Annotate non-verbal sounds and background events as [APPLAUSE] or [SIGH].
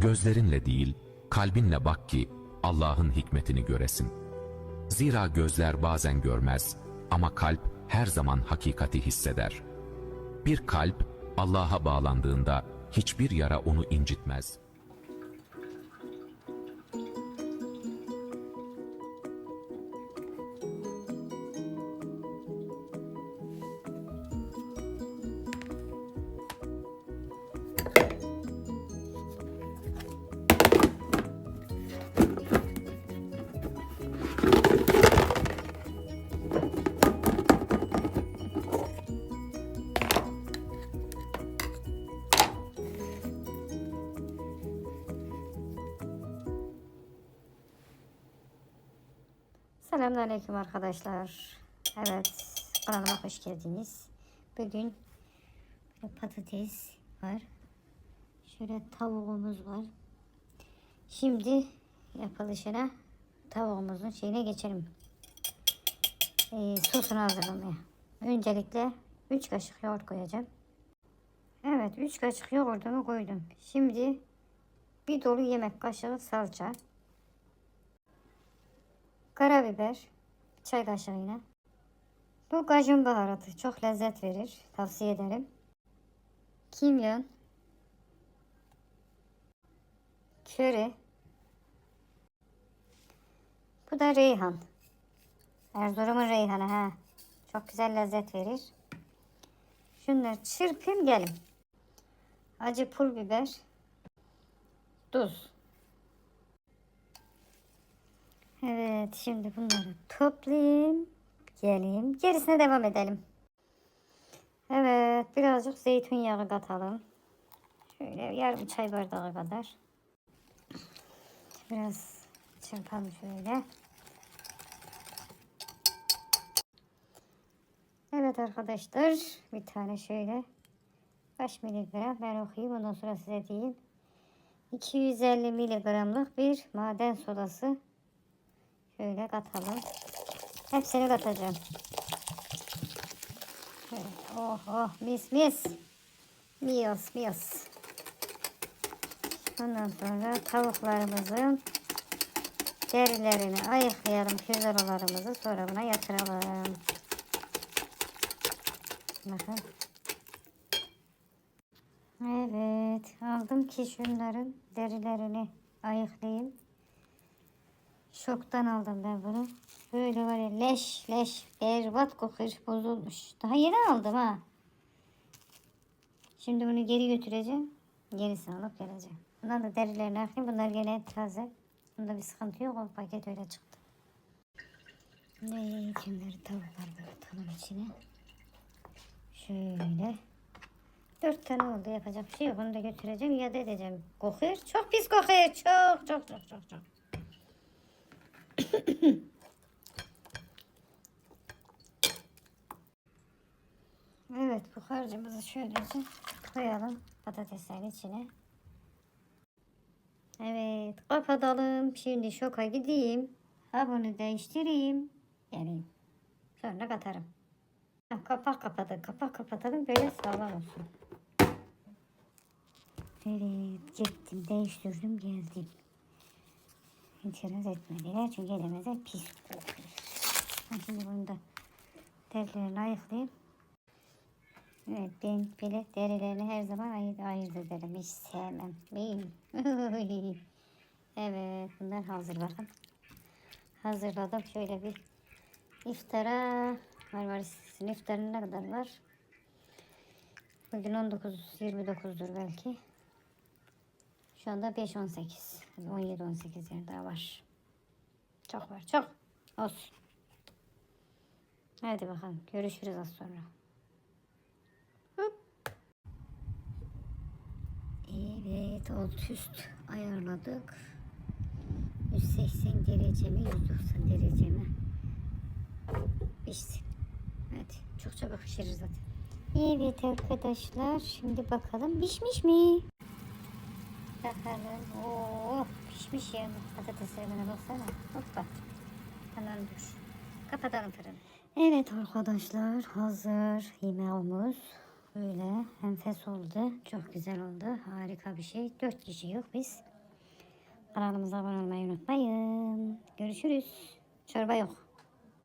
Gözlerinle değil, kalbinle bak ki Allah'ın hikmetini göresin. Zira gözler bazen görmez ama kalp her zaman hakikati hisseder. Bir kalp Allah'a bağlandığında hiçbir yara onu incitmez. Selamünaleyküm arkadaşlar. Evet, kanalıma hoş geldiniz. Bugün patates var. Şöyle tavuğumuz var. Şimdi yapılışına tavuğumuzun şeyine geçelim. Ee, sosunu hazırlamaya. Öncelikle 3 kaşık yoğurt koyacağım. Evet, 3 kaşık yoğurdumu koydum. Şimdi bir dolu yemek kaşığı salça. Karabiber, çay kaşığıyla. Bu kajun baharatı çok lezzet verir. Tavsiye ederim. Kimyon, köri. Bu da reyhan. Erzurum'un reyhanı ha. Çok güzel lezzet verir. Şunları çırpayım gelin. Acı pul biber, tuz. Evet şimdi bunları toplayayım. Geleyim. Gerisine devam edelim. Evet birazcık zeytinyağı katalım. Şöyle yarım çay bardağı kadar. Biraz çırpalım şöyle. Evet arkadaşlar bir tane şöyle kaç miligram ben okuyayım ondan sonra size diyeyim. 250 miligramlık bir maden sodası Şöyle katalım. Hepsini katacağım. Şöyle, oh oh mis mis. Miyos miyos. Ondan sonra tavuklarımızın derilerini ayıklayalım. Pirzoralarımızı sonra buna yatıralım. Bakın. Evet aldım ki şunların derilerini ayıklayayım. Şoktan aldım ben bunu. Böyle var ya leş leş berbat kokuyor bozulmuş. Daha yeni aldım ha. Şimdi bunu geri götüreceğim. Gerisini alıp geleceğim. Bunlar da derilerini akayım. Bunlar gene taze. Bunda bir sıkıntı yok. O paket öyle çıktı. Ne kimleri tavukları da atalım içine. Şöyle. Dört tane oldu yapacak bir şey yok. Onu da götüreceğim iade edeceğim. Kokuyor. Çok pis kokuyor. Çok çok çok çok çok. Evet bu harcımızı şöylece koyalım patateslerin içine. Evet kapatalım. Şimdi şoka gideyim. Ha bunu değiştireyim. Geleyim. Sonra katarım. Kapak kapatalım. Kapak kapatalım böyle sağlam olsun. Evet gittim değiştirdim geldim. İtiraz etmediler çünkü elimize pis kokuyor. Ha, Şimdi bunu da derilerini ayıklayayım. Evet ben bile derilerini her zaman ayırt, ayırt ederim. Hiç sevmem. [LAUGHS] Evet bunlar hazır bakın. Hazırladım. Şöyle bir iftara Marmaris'in iftarı ne kadar var? Bugün 19-29'dur belki. Şu anda 5-18. 17-18 yer daha var. Çok var çok. Olsun. Hadi bakalım. Görüşürüz az sonra. Evet alt üst ayarladık. 180 derece mi 190 derece mi? Pişsin. Hadi çok çabuk pişirir zaten. Evet arkadaşlar şimdi bakalım pişmiş mi? Bakalım. Oo, pişmiş ya. Patateslerine baksana. Hoppa. Tamam dur. Kapatalım fırını. Evet arkadaşlar hazır yemeğimiz. Böyle enfes oldu. Çok güzel oldu. Harika bir şey. Dört kişi yok biz. Kanalımıza abone olmayı unutmayın. Görüşürüz. Çorba yok.